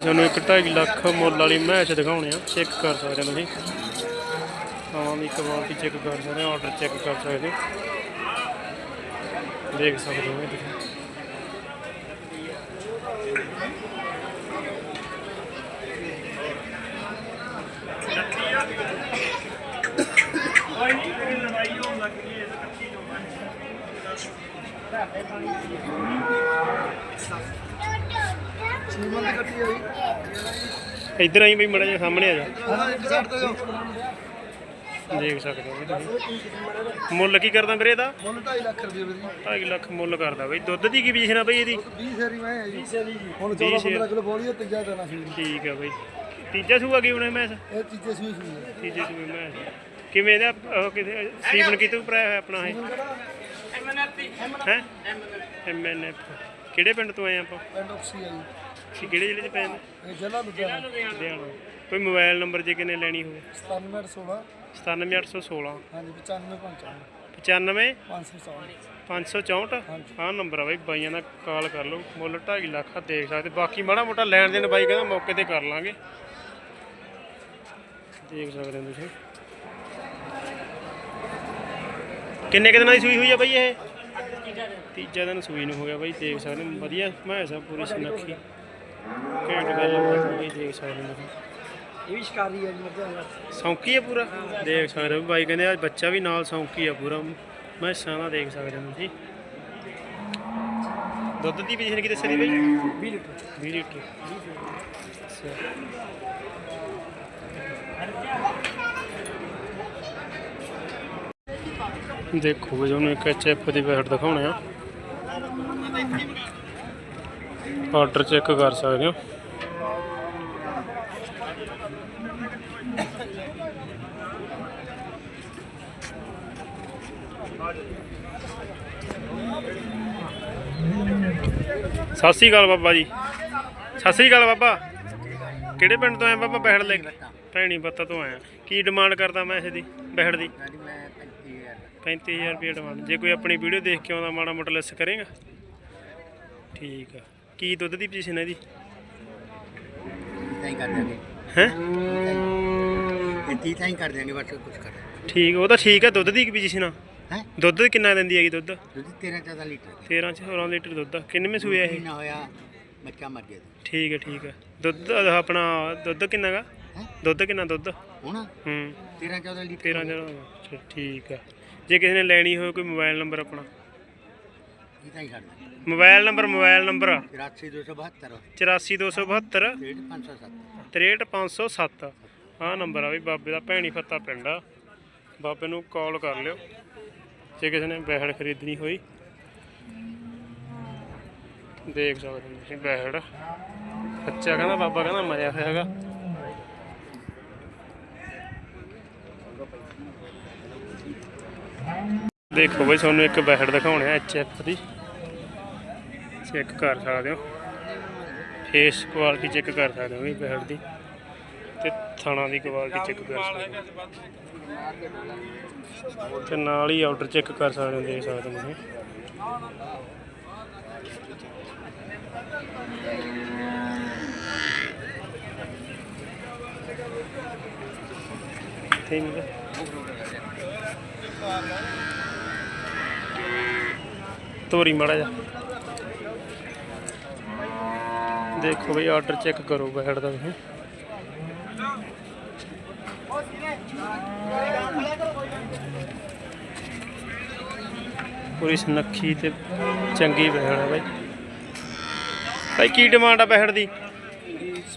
ਤੁਹਾਨੂੰ ਇੱਕ 2.5 ਲੱਖ ਮੁੱਲ ਵਾਲੀ ਮੈਚ ਦਿਖਾਉਣੇ ਆ। ਚੈੱਕ ਕਰ ਸਕਦੇ ਹੋ ਤੁਸੀਂ। ਹਾਂ ਦੀ ਕੁਆਲਿਟੀ ਚੈੱਕ ਕਰ ਸਕਦੇ ਹੋ ਆਰਡਰ ਚੈੱਕ ਕਰ ਸਕਦੇ ਹੋ। ਦੇਖ ਸਕਦੇ ਹੋ ਇਹ ਤੁਸੀਂ ਸੀਮਨ ਦੀ ਕੱਟੀ ਹੋਈ ਇੱਧਰ ਆਈ ਬਈ ਮੜਾ ਜਿਹਾ ਸਾਹਮਣੇ ਆ ਜਾ। ਤੇ ਦੇਖ ਸਕਦੇ ਹੋ ਇਹ ਤੁਸੀਂ। ਮੁੱਲ ਕੀ ਕਰਦਾ ਵੀਰੇ ਇਹਦਾ? ਮੁੱਲ 2.5 ਲੱਖ ਰੁਪਏ ਦੀ 2.5 ਲੱਖ ਮੁੱਲ ਕਰਦਾ ਬਈ। ਦੁੱਧ ਦੀ ਕੀ ਪੋਜੀਸ਼ਨ ਆ ਬਈ ਇਹਦੀ? 20 ਸ਼ੇਰੀ ਮੈਂ ਹੈ ਜੀ। ਹੁਣ ਵੀਹ 14 ਸ਼ੇਰ। 15 ਕਿਲੋ ਬੋਲੀ ਹੈ ਤੀਜਾ ਦੇਣਾ ਸੀ। ਠੀਕ ਆ ਬਈ। ਤੀਜਾ ਸੂਆ ਕੀ ਹੁਣ ਮੈਚ ਇਹ ਤੀਜੇ ਸੂਈ ਹੈ ਤੀਜੇ ਸੂਏ ਮੈਚ ਕਿਵੇਂ ਇਹਦਾ ਉਹ ਕਿਤੇ ਸੀਵਨ ਕਿਤੋਂ ਭਰਾਇਆ ਹੋਇਆ ਆਪਣਾ ਇਹ? ਹੈ? ਐਮਐਨਐਫ ਕਿਹੜੇ ਪਿੰਡ ਤੋਂ ਆਏ ਆਪਾਂ? ਪਿੰਡ ਜੀ। ਤੁਸੀਂ ਕਿਹੜੇ ਜ਼ਿਲ੍ਹੇ 'ਚ ਨੇ? ਇਹ ਜ਼ਿਲ੍ਹਾ ਲੁਧਿਆਣਾ। ਲੁਧਿਆਣਾ। ਕੋਈ ਮੋਬਾਈਲ ਨੰਬਰ ਜੇ ਕਿਨੇ ਲੈਣੀ ਹੋਵੇ 9716 97816 ਹਾਂਜੀ 95 95 564 564 ਹਾਂਜੀ। ਆਹ ਨੰਬਰ ਆ ਬਾਈ ਬਾਈਆਂ ਦਾ ਕਾਲ ਕਰ ਲਓ। ਮੁੱਲ 2.5 ਲੱਖ ਆ ਦੇਖ ਸਕਦੇ। ਬਾਕੀ ਮਾੜਾ ਮੋਟਾ ਲੈਣ ਦੇਣ ਬਾਈ ਕਹਿੰਦਾ ਮੌਕੇ ਤੇ ਕਰ ਲਾਂਗੇ। ਦੇਖ ਸਕਦੇ ਹੋ ਤੁਸੀਂ। ਕਿੰਨੇ ਕੁ ਦਿਨਾਂ ਦੀ ਸੂਈ ਹੋਈ ਆ ਬਾਈ ਇਹ? ਤੀਜਾ ਦਿਨ। ਸੂਈ ਨੂੰ ਹੋ ਗਿਆ ਬਾਈ ਦੇਖ ਸਕਦੇ ਹੋ। ਵਧੀਆ ਮੈਸ ਆ ਪੂਰੀ ਸੁਨੱਖੀ ਘੈਂਟ ਗੱਲ ਦੇਖ ਸਕਦੇ ਹੋ ਤੁਸੀਂ। ਇਹ ਵੀ ਸ਼ਿਕਾਰੀ ਹੈ ਜੀ ਮਰਦਾ ਸੌਂਕੀ ਆ ਪੂਰਾ? ਦੇਖ ਸਕਦੇ ਹੋ ਬਾਈ ਕਹਿੰਦੇ ਆ ਬੱਚਾ ਵੀ ਨਾਲ ਸੌਂਕੀ ਆ ਪੂਰਾ। ਮੈਸਾਂ ਦਾ ਦੇਖ ਸਕਦੇ ਹੋ ਤੁਸੀਂ। ਦੁੱਧ ਦੀ ਪੋਜੀਸ਼ਨ ਕੀ ਦੱਸੀ ਦੀ ਬਾਈ? 20 ਲੀਟਰ। 20 ਲੀਟਰ। ਅੱਛਾ। ਦੇਖੋ ਵੀ ਉਹਨੂੰ ਇੱਕ ਐਚਐਫ ਦੀ ਵੈਟ ਦਿਖਾਉਣੇ ਆ। ਆਰਡਰ ਚੈੱਕ ਕਰ ਸਕਦੇ ਹੋ। ਸਤਿ ਸ੍ਰੀ ਅਕਾਲ ਬਾਬਾ ਜੀ। ਸਤਿ ਸ੍ਰੀ ਅਕਾਲ ਬਾਬਾ। ਕਿਹੜੇ ਪਿੰਡ ਤੋਂ ਆਏ ਬਾਬਾ ਬਹਿੜ ਲੈ ਭੈਣੀ ਪੱਤਾ ਤੋਂ ਆਇਆ। ਕੀ ਡਿਮਾਂਡ ਕਰਦਾ ਮੈਂ ਇਸ ਦੀ? ਬਹਿੜ ਦੀ। 35000 ਰੁਪਏ ਡਿਮਾਂਡ ਜੇ ਕੋਈ ਆਪਣੀ ਵੀਡੀਓ ਦੇਖ ਕੇ ਆਉਂਦਾ ਮਾੜਾ ਮੋਟਾ ਲੈਸ ਕਰੇਗਾ? ਠੀਕ ਆ। ਕੀ ਦੁੱਧ ਦੀ ਪੋਜੀਸ਼ਨ ਹੈ ਇਹਦੀ? ਤਾਂ ਹੀ ਕਰ ਦਿਆਂਗੇ। ਹੈ? ਤਾਂ ਹੀ ਕਰ ਦਿਆਂਗੇ ਬਸ ਕੁਝ ਕਰ ਠੀਕ ਉਹ ਤਾਂ ਠੀਕ ਹੈ ਦੁੱਧ ਦੀ ਪੋਜੀਸ਼ਨ ਆ। ਹੈ? ਦੁੱਧ ਕਿੰਨਾ ਦਿੰਦੀ ਹੈਗੀ ਦੁੱਧ? ਦੁੱਧ 13 14 ਲੀਟਰ 13 16 ਲੀਟਰ ਦੁੱਧ ਆ। ਕਿੰਨਵੇਂ ਸੂਏ ਇਹ? ਮਹੀਨਾ ਹੋਇਆ ਬੱਚਾ ਮਰ ਗਿਆ ਠੀਕ ਹੈ ਠੀਕ ਹੈ। ਦੁੱਧ ਆਪਣਾ ਦੁੱਧ ਕਿੰਨਾ ਗਾ? ਹੈ? ਦੁੱਧ ਕਿੰਨਾ ਦੁੱਧ? ਹੁਣ? ਹੂੰ। 13 14 ਲੀਟਰ 13 ਜਣਾ ਠੀਕ ਆ ਜੇ ਕਿਸੇ ਨੇ ਲੈਣੀ ਹੋਵੇ ਕੋਈ ਮੋਬਾਈਲ ਨੰਬਰ ਆਪਣਾ। ਤਾਂ ਹੀ ਕਰ ਦਿਆਂਗੇ ਮੋਬਾਈਲ ਨੰਬਰ ਮੋਬਾਈਲ ਨੰਬਰ। 84272 84272 507 63507 ਆਹ ਨੰਬਰ ਆ ਵੀ ਬਾਬੇ ਦਾ ਭੈਣੀ ਫੱਤਾ ਪਿੰਡ ਆ। ਬਾਬੇ ਨੂੰ ਕਾਲ ਕਰ ਲਿਓ। ਜੇ ਕਿਸੇ ਨੇ ਬਹਿੜ ਖਰੀਦਣੀ ਹੋਈ। ਦੇਖ ਸਕਦੇ ਹੋ ਤੁਸੀਂ ਬਹਿੜ। ਬੱਚਾ ਕਹਿੰਦਾ ਬਾਬਾ ਕਹਿੰਦਾ ਮਰਿਆ ਹੋਇਆ ਦੇਖੋ ਬਈ, ਤੁਹਾਨੂੰ ਇੱਕ ਬਹਿੜ ਦਿਖਾਉਣੇ ਆ ਐਚਐਫ ਦੀ। ਚੈੱਕ ਕਰ ਸਕਦੇ ਹੋ। ਫੇਸ ਕੁਆਲਿਟੀ ਚੈੱਕ ਕਰ ਸਕਦੇ ਹੋ ਵੀ ਬਹਿੜ ਦੀ। ਤੇ ਥਣਾ ਦੀ ਕੁਆਲਿਟੀ ਚੈੱਕ ਕਰ ਸਕਦੇ ਹੋ। ਤੇ ਨਾਲ ਹੀ ਆਰਡਰ ਚੈੱਕ ਕਰ ਸਕਦੇ ਹੋ, ਦੇਖ ਸਕਦੇ ਹੋ ਤੁਸੀਂ। ਇੱਥੇ ਹੀ ਤੋਰੀ ਮੜਾ ਜਾ ਦੇਖੋ ਬਈ ਆਰਡਰ ਚੈੱਕ ਕਰੋ ਬੈਡ ਦਾ ਤੁਸੀਂ। ਪੂਰੀ ਸੁਨੱਖੀ ਤੇ ਚੰਗੀ ਬੈੜ ਹੈ ਬਾਈ। ਬਾਈ ਕੀ ਡਿਮਾਂਡ ਆ ਬੈੜ ਦੀ?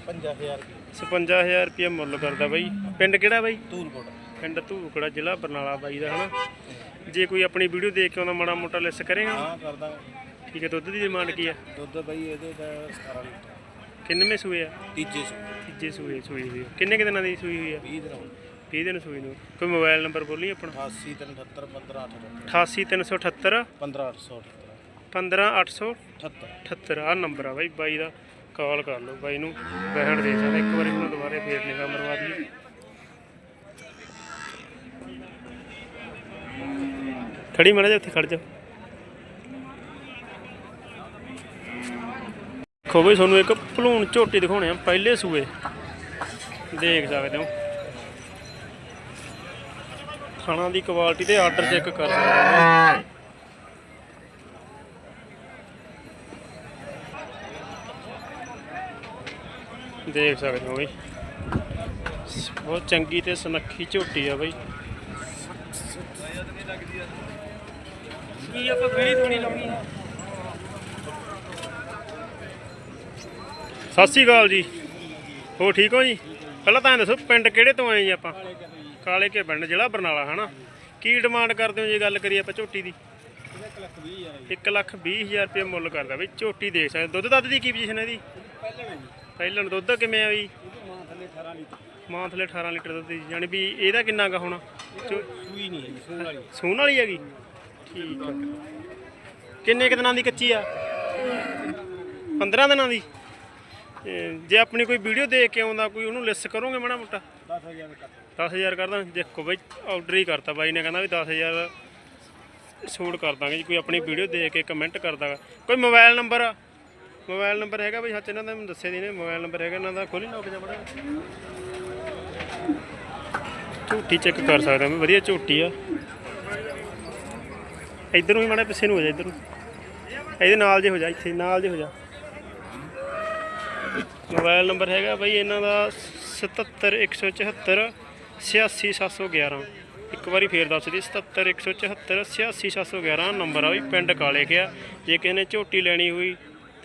55000 55000 ਰੁਪਏ ਮੁੱਲ ਕਰਦਾ ਬਾਈ। ਪਿੰਡ ਕਿਹੜਾ ਬਾਈ? ਧੂਲਕੋਟ। ਪਿੰਡ ਧੂਕੜਾ ਜ਼ਿਲ੍ਹਾ ਬਰਨਾਲਾ ਬਾਈ ਦਾ ਹਨਾ? ਜੇ ਕੋਈ ਆਪਣੀ ਵੀਡੀਓ ਦੇਖ ਕੇ ਆਉਂਦਾ ਮਾੜਾ ਮੋਟਾ ਲੈਸ ਕਰੇਗਾ? ਹਾਂ ਕਰਦਾ ਠੀਕ ਹੈ ਦੁੱਧ ਦੀ ਡਿਮਾਂਡ ਕੀ ਆ ਦੁੱਧ ਬਈ ਇਹਦੇ ਦਾ 17 ਲੀਟਰ। ਕਿੰਨਵੇਂ ਸੂਏ ਆ? ਤੀਜੇ ਸੂ ਤੀਜੇ ਸੂਏ ਸੂਈ ਹੋਈ ਆ। ਕਿੰਨੇ ਕੁ ਦਿਨਾਂ ਦੀ ਸੂਈ ਹੋਈ ਆ? 20 ਦਿਨ 30 ਦਿਨ ਸੂਈ ਨੂੰ। ਕੋਈ ਮੋਬਾਈਲ ਨੰਬਰ ਬੋਲੀ ਆਪਣਾ? 88 378 15 88378 15878 15878 78 ਆ ਨੰਬਰ ਆ ਬਾਈ। ਬਾਈ ਦਾ ਕਾਲ ਕਰ ਲਓ। ਬਾਈ ਨੂੰ ਬਹਿਣ ਦੇ ਸਕਦਾ ਇੱਕ ਵਾਰੀ ਉਹਨੂੰ ਦੁਬਾਰੇ ਫੇਰ ਨਿਗਾਹ ਮਰਵਾ ਦਈਏ। ਖੜੀ ਮੜਾ ਜਾ ਉੱਥੇ ਖੜ ਜਾ। ਖੋ ਬਈ, ਤੁਹਾਨੂੰ ਇੱਕ ਭਲੂਣ ਝੋਟੀ ਦਿਖਾਉਣੇ ਆ, ਪਹਿਲੇ ਸੂਏ। ਦੇਖ ਸਕਦੇ ਹੋ। ਖਾਣਾ ਦੀ ਕੁਆਲਿਟੀ ਤੇ ਆਰਡਰ ਚੈੱਕ ਕਰ ਸਕਦੇ ਹੋ। ਦੇਖ ਸਕਦੇ ਹੋ ਬਈ। ਬਹੁਤ ਚੰਗੀ ਤੇ ਸੁਨੱਖੀ ਝੋਟੀ ਆ ਬਈ। ਕੀ ਆਪਾਂ ਵੀੜੀ ਧੋਣੀ ਲਾਉਣੀ ਸਤਿ ਸ਼੍ਰੀ ਅਕਾਲ ਜੀ। ਹੋ ਠੀਕ ਹੋ ਜੀ? ਪਹਿਲਾਂ ਤਾਂ ਦੱਸੋ ਪਿੰਡ ਕਿਹੜੇ ਤੋਂ ਆਏ ਜੀ ਆਪਾਂ? ਕਾਲੇ ਕੇ ਪਿੰਡ ਜ਼ਿਲ੍ਹਾ ਬਰਨਾਲਾ ਹਨਾ? ਕੀ ਡਿਮਾਂਡ ਕਰਦੇ ਹੋ ਜੇ ਗੱਲ ਕਰੀਏ ਆਪਾਂ ਝੋਟੀ ਦੀ? 1 ਲੱਖ 20 ਹਜ਼ਾਰ ਰੁਪਏ ਮੁੱਲ ਕਰਦਾ ਬਈ ਝੋਟੀ ਦੇਖ ਸਕਦੇ ਦੁੱਧ ਦੱਧ ਦੀ ਕੀ ਪੋਜੀਸ਼ਨ ਹੈ ਇਹਦੀ? ਪਹਿਲਾਂ ਨੂੰ ਦੁੱਧ ਕਿਵੇਂ ਆ ਬਈ? ਮਾਂ ਥਲੇ 18 ਲੀਟਰ ਦੁੱਧ ਦੀ ਯਾਨੀ ਵੀ ਇਹਦਾ ਕਿੰਨਾ ਗਾ ਹੋਣਾ? ਸੂਈ ਨਹੀਂ ਹੈਗੀ ਸੂਣ ਵਾਲੀ। ਸੂਣ ਵਾਲੀ ਹੈਗੀ? ਠੀਕ ਆ। ਕਿੰਨੇ ਕੁ ਦਿਨਾਂ ਦੀ ਕੱਚੀ ਆ? 15 ਦਿਨਾਂ ਦੀ? ਜੇ ਆਪਣੀ ਕੋਈ ਵੀਡੀਓ ਦੇਖ ਕੇ ਆਉਂਦਾ ਕੋਈ ਉਹਨੂੰ ਲਿਸ ਕਰੋਗੇ ਮਾੜਾ ਮੋਟਾ? 10000 ਕੱਟ 10000 ਕਰਦਾ ਦੇਖੋ ਬਈ ਆਰਡਰ ਹੀ ਕਰਤਾ ਬਾਈ ਨੇ ਕਹਿੰਦਾ ਵੀ 10000 ਛੋੜ ਕਰ ਦਾਂਗੇ ਜੀ ਕੋਈ ਆਪਣੀ ਵੀਡੀਓ ਦੇਖ ਕੇ ਕਮੈਂਟ ਕਰਦਾ ਕੋਈ ਮੋਬਾਈਲ ਨੰਬਰ ਮੋਬਾਈਲ ਨੰਬਰ ਹੈਗਾ ਬਈ ਸੱਚ ਇਹਨਾਂ ਦਾ ਮੈਨੂੰ ਦੱਸਿਆ ਦੀ ਨੇ ਮੋਬਾਈਲ ਨੰਬਰ ਹੈਗਾ ਇਹਨਾਂ ਦਾ ਖੋਲੀ ਨਾ ਜਾ ਬੜਾ ਝੂਟੀ ਚੈੱਕ ਕਰ ਸਕਦੇ ਵੀ ਵਧੀਆ ਝੂਟੀ ਆ। ਇਧਰੋਂ ਹੀ ਮਾੜਾ ਪਿੱਛੇ ਨੂੰ ਹੋ ਜਾ ਨੂੰ। ਇਹਦੇ ਨਾਲ ਜੇ ਹੋ ਜਾ, ਇੱਥੇ ਨਾਲ ਜੇ ਹੋ ਜਾ। ਮੋਬਾਈਲ ਨੰਬਰ ਹੈਗਾ ਬਈ ਇਹਨਾਂ ਦਾ 77174 86711 ਇੱਕ ਵਾਰੀ ਫੇਰ ਦੱਸ ਦੀ 77174 86711 ਨੰਬਰ ਆ ਵੀ ਪਿੰਡ ਕਾਲੇ ਕਿਆ ਜੇ ਕਿਸੇ ਨੇ ਝੋਟੀ ਲੈਣੀ ਹੋਈ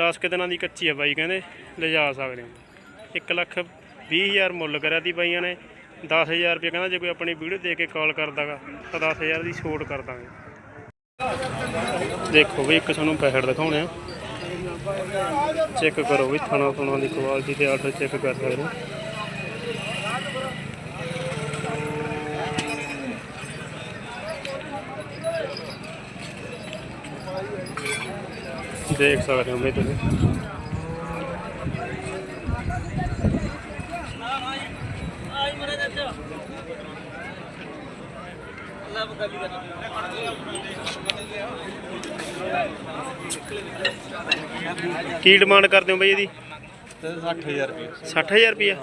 10 ਕੁ ਦਿਨਾਂ ਦੀ ਕੱਚੀ ਆ ਬਾਈ, ਕਹਿੰਦੇ ਲਿਜਾ ਸਕਦੇ ਹੋ। 1 ਲੱਖ 20 ਹਜ਼ਾਰ ਮੁੱਲ ਕਰਿਆ ਦੀ ਬਾਈਆਂ ਨੇ। 10000 ਰੁਪਏ ਕਹਿੰਦਾ ਜੇ ਕੋਈ ਆਪਣੀ ਵੀਡੀਓ ਦੇਖ ਕੇ ਕਾਲ ਕਰਦਾਗਾ ਤਾਂ 10000 ਦੀ ਛੋਟ ਕਰ ਦਾਂਗੇ ਦੇਖੋ ਵੀ ਇੱਕ ਤੁਹਾਨੂੰ ਪੈਕਟ ਦਿਖਾਉਣੇ ਆ। ਚੈੱਕ ਕਰੋ ਵੀ ਥਣਾ ਥਣਾ ਦੀ ਕੁਆਲਿਟੀ ਤੇ ਆਰਡਰ ਚੈੱਕ ਕਰ ਸਕਦੇ ਹੋ। ਦੇਖ ਸਕਦੇ ਹੋ ਬਈ ਤੁਸੀਂ। ਕੀ ਡਿਮਾਂਡ ਕਰਦੇ ਹੋ ਬਈ ਇਹਦੀ? ਤੇ 60000 ਰੁਪਏ। 60000 ਰੁਪਿਆ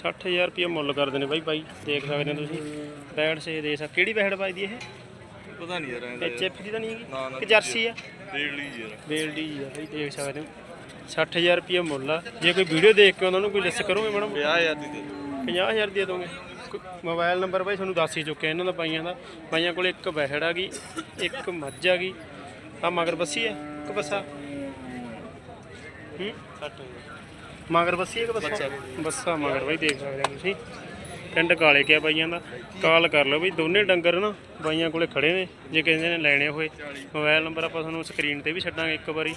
60000 ਰੁਪਿਆ ਮੁੱਲ ਕਰਦੇ ਨੇ ਬਾਈ ਬਾਈ। ਦੇਖ ਸਕਦੇ ਹੋ ਤੁਸੀਂ। ਬੈਡ ਸੇ ਦੇ ਸਕ ਕਿਹੜੀ ਬੈਡ ਦੀ ਇਹ? ਪਤਾ ਨਹੀਂ ਯਾਰ ਐਚ ਐਫ ਦੀ ਤਾਂ ਨਹੀਂ ਹੈਗੀ? ਕਿ ਜਰਸੀ ਆ? ਡੇਲੀ ਯਾਰ। ਬੇਲਡੀ ਆ ਬਾਈ ਦੇਖ ਸਕਦੇ ਹੋ। 60000 ਰੁਪਿਆ ਮੁੱਲ ਆ। ਜੇ ਕੋਈ ਵੀਡੀਓ ਦੇਖ ਕੇ ਉਹਨਾਂ ਨੂੰ ਕੋਈ ਲਿਸ ਕਰੋਗੇ ਮੈਡਮ? 50000 ਦੀ ਦੇ। 50000 ਦੇ ਦੋਗੇ। ਮੋਬਾਈਲ ਨੰਬਰ ਬਾਈ ਤੁਹਾਨੂੰ ਦੱਸ ਹੀ ਚੁੱਕਿਆ ਇਹਨਾਂ ਦਾ ਬਾਈਆਂ ਦਾ। ਬਾਈਆਂ ਕੋਲ ਇੱਕ ਬਹਿੜ ਆ ਗਈ ਇੱਕ ਮੱਝ ਆ ਗਈ। ਆ ਮਗਰ ਬੱਸੀ ਹੈ ਕਿ ਬੱਸਾ? ਹੂੰ? 60000 ਮਗਰ ਬੱਸੀ ਹੈ ਕਿ ਬੱਸਾ? ਬੱਸਾ ਮਗਰ। ਬਾਈ ਦੇਖ ਸਕਦੇ ਹੋ ਤੁਸੀਂ। ਪਿੰਡ ਕਾਲੇ ਕਿਆ ਬਾਈਆਂ ਦਾ। ਕਾਲ ਕਰ ਲਓ ਬਈ ਦੋਨੇ ਡੰਗਰ ਨਾ ਬਾਈਆਂ ਕੋਲੇ ਖੜੇ ਨੇ ਜੇ ਕਿਸੇ ਨੇ ਲੈਣੇ ਹੋਏ। ਮੋਬਾਈਲ ਨੰਬਰ ਆਪਾਂ ਤੁਹਾਨੂੰ ਸਕਰੀਨ ਤੇ ਵੀ ਛੱਡਾਂਗੇ ਇੱਕ ਵਾਰੀ।